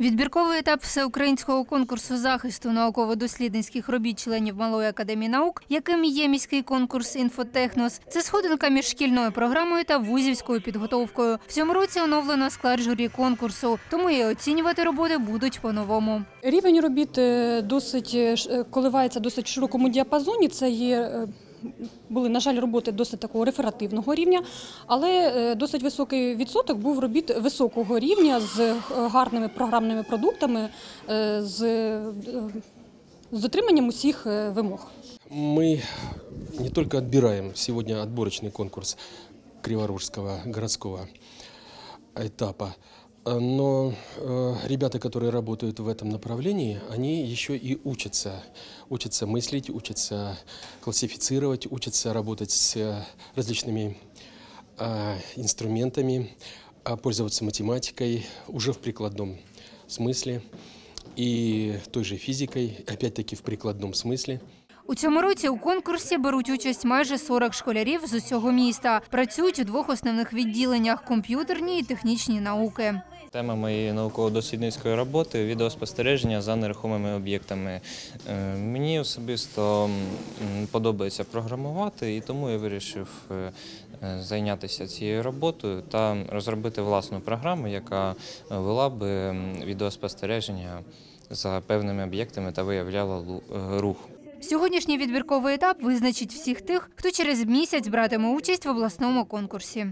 Відбірковий етап всеукраїнського конкурсу захисту науково-дослідницьких робіт членів Малої академії наук, яким є міський конкурс «Інфотехнос», це сходинка між шкільною програмою та вузівською підготовкою. В цьому році оновлено склад журі конкурсу, тому і оцінювати роботи будуть по-новому. Рівень робіт е, досить е, е, коливається досить широкому діапазоні. Це є були, на жаль, роботи досить такого реферативного рівня, але е, досить високий відсоток був робіт високого рівня з е, гарними програмними продуктами, е, з, е, з дотриманням усіх е, вимог. Мы не только отбираем сегодня отборочный конкурс Криворужского городского этапа, э, но э, ребята, которые работают в этом направлении, они еще и учатся. Учатся мыслить, учатся классифицировать, учатся работать с э, различными э, инструментами, а пользоваться математикой уже в прикладном смысле и той же физикой, опять-таки в прикладном смысле. У цьому році у конкурсі беруть участь майже 40 школярів з усього міста. Працюють у двох основних відділеннях комп'ютерні і технічні науки. Тема моєї науково-дослідницької роботи відеоспостереження за нерухомими об'єктами. Е, Мені особисто подобається програмувати, і тому я вирішив е, зайнятися цією роботою та розробити власну програму, яка вела би відеоспостереження за певними об'єктами та виявляла е, рух. Сьогоднішній відбірковий етап визначить всіх тих, хто через місяць братиме участь в обласному конкурсі.